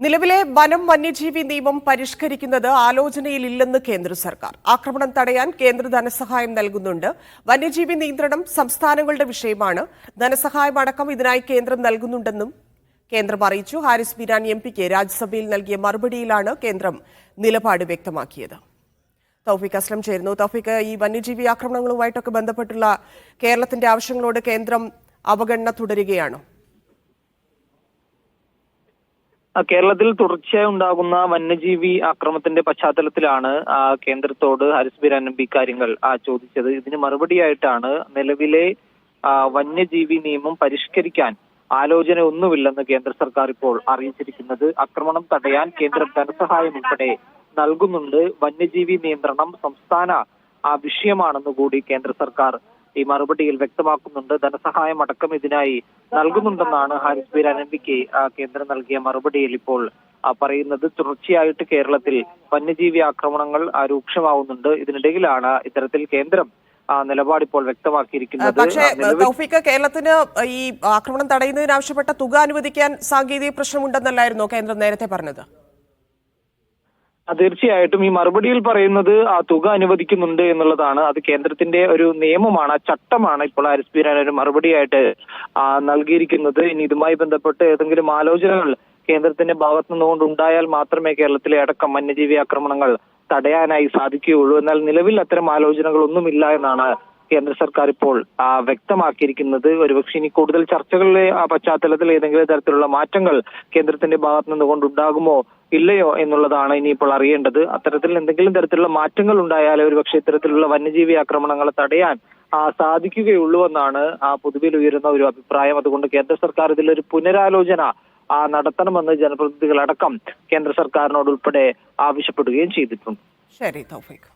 നിലവിലെ വനം വന്യജീവി നിയമം പരിഷ്കരിക്കുന്നത് ആലോചനയിലില്ലെന്ന് കേന്ദ്ര സർക്കാർ. ആക്രമണം തടയാൻ കേന്ദ്ര ധനസഹായം നൽകുന്നുണ്ട്. വന്യജീവി നിയന്ത്രണം സംസ്ഥാനങ്ങളുടെ വിഷയമാണ്. ധനസഹായം അടക്കം ഇതിനായി കേന്ദ്രം നൽകുന്നുണ്ടെന്നും കേന്ദ്രം അറിയിച്ചു. ഹാരിസ് ബിരാൻ എം പിക്ക് രാജ്യസഭയിൽ നൽകിയ മറുപടിയിലാണ് കേന്ദ്രം നിലപാട് വ്യക്തമാക്കിയത്. തൗഫീഖ് അസ്ലം ചേരുന്നു. തൗഫീഖ് ഈ വന്യജീവി ആക്രമണങ്ങളുമായിട്ടൊക്കെ ബന്ധപ്പെട്ടുള്ള കേരളത്തിന്റെ ആവശ്യങ്ങളോട് കേന്ദ്രം അവഗണന തുടരുകയാണോ ആ, കേരളത്തിൽ തുടർച്ചയായി ഉണ്ടാകുന്ന വന്യജീവി ആക്രമത്തിന്റെ പശ്ചാത്തലത്തിലാണ് കേന്ദ്രത്തോട് ഹാരിസ് ബിരാൻ എം കാര്യങ്ങൾ ചോദിച്ചത്. ഇതിന് മറുപടിയായിട്ടാണ് നിലവിലെ വന്യജീവി നിയമം പരിഷ്കരിക്കാൻ ആലോചന ഒന്നുമില്ലെന്ന് കേന്ദ്ര സർക്കാർ ഇപ്പോൾ അറിയിച്ചിരിക്കുന്നത്. ആക്രമണം തടയാൻ കേന്ദ്രം ധനസഹായം ഉൾപ്പെടെ നൽകുന്നുണ്ട്. വന്യജീവി നിയന്ത്രണം സംസ്ഥാന വിഷയമാണെന്ന് കൂടി കേന്ദ്ര സർക്കാർ ഈ മറുപടിയിൽ വ്യക്തമാക്കുന്നുണ്ട്. ധനസഹായം അടക്കം ഇതിനായി നൽകുന്നുണ്ടെന്നാണ് ഹാരിസ് ബീർ അനന്തിക്ക് കേന്ദ്രം നൽകിയ മറുപടിയിൽ ഇപ്പോൾ പറയുന്നത്. തുടർച്ചയായിട്ട് കേരളത്തിൽ വന്യജീവി ആക്രമണങ്ങൾ രൂക്ഷമാവുന്നുണ്ട്. ഇതിനിടയിലാണ് ഇത്തരത്തിൽ കേന്ദ്രം നിലപാട് ഇപ്പോൾ വ്യക്തമാക്കിയിരിക്കുന്നത്. പക്ഷേ തൗഫീഖ് കേരളത്തിന് ഈ ആക്രമണം തടയുന്നതിന് ആവശ്യപ്പെട്ട തുക അനുവദിക്കാൻ സാങ്കേതിക പ്രശ്നമുണ്ടെന്നല്ലായിരുന്നോ കേന്ദ്രം നേരത്തെ പറഞ്ഞത്? തീർച്ചയായിട്ടും ഈ മറുപടിയിൽ പറയുന്നത് ആ തുക അനുവദിക്കുന്നുണ്ട് എന്നുള്ളതാണ്. അത് കേന്ദ്രത്തിന്റെ ഒരു നിയമമാണ് ആ ചട്ടമാണ് ഇപ്പോൾ ഹാരിസ് ബീരാൻ ഒരു മറുപടിയായിട്ട് നൽകിയിരിക്കുന്നത്. ഇനി ഇതുമായി ബന്ധപ്പെട്ട് ഏതെങ്കിലും ആലോചനകൾ കേന്ദ്രത്തിന്റെ ഭാഗത്തു നിന്നുകൊണ്ട് ഉണ്ടായാൽ മാത്രമേ കേരളത്തിലെ അടക്കം വന്യജീവി ആക്രമണങ്ങൾ തടയാനായി സാധിക്കുകയുള്ളൂ. എന്നാൽ നിലവിൽ അത്തരം ആലോചനകളൊന്നുമില്ല എന്നാണ് കേന്ദ്ര സർക്കാർ ഇപ്പോൾ വ്യക്തമാക്കിയിരിക്കുന്നത് ഒരുപക്ഷെ ഇനി കൂടുതൽ ചർച്ചകളിലെ ആ പശ്ചാത്തലത്തിൽ ഏതെങ്കിലും തരത്തിലുള്ള മാറ്റങ്ങൾ കേന്ദ്രത്തിന്റെ ഭാഗത്തു നിന്നുകൊണ്ട് ഉണ്ടാകുമോ ഇല്ലയോ എന്നുള്ളതാണ് ഇനിയിപ്പോൾ അറിയേണ്ടത്. അത്തരത്തിൽ എന്തെങ്കിലും തരത്തിലുള്ള മാറ്റങ്ങൾ ഉണ്ടായാൽ ഒരുപക്ഷെ ഇത്തരത്തിലുള്ള വന്യജീവി ആക്രമണങ്ങളെ തടയാൻ സാധിക്കുകയുള്ളൂ എന്നാണ് ആ പൊതുവിൽ ഉയരുന്ന ഒരു അഭിപ്രായം. അതുകൊണ്ട് കേന്ദ്ര സർക്കാർ ഇതിലൊരു പുനരാലോചന നടത്തണമെന്ന് ജനപ്രതിനിധികളടക്കം കേന്ദ്ര സർക്കാരിനോട് ഉൾപ്പെടെ ആവശ്യപ്പെടുകയും ചെയ്തിട്ടുണ്ട്. ശരി തൗഫീഖ്.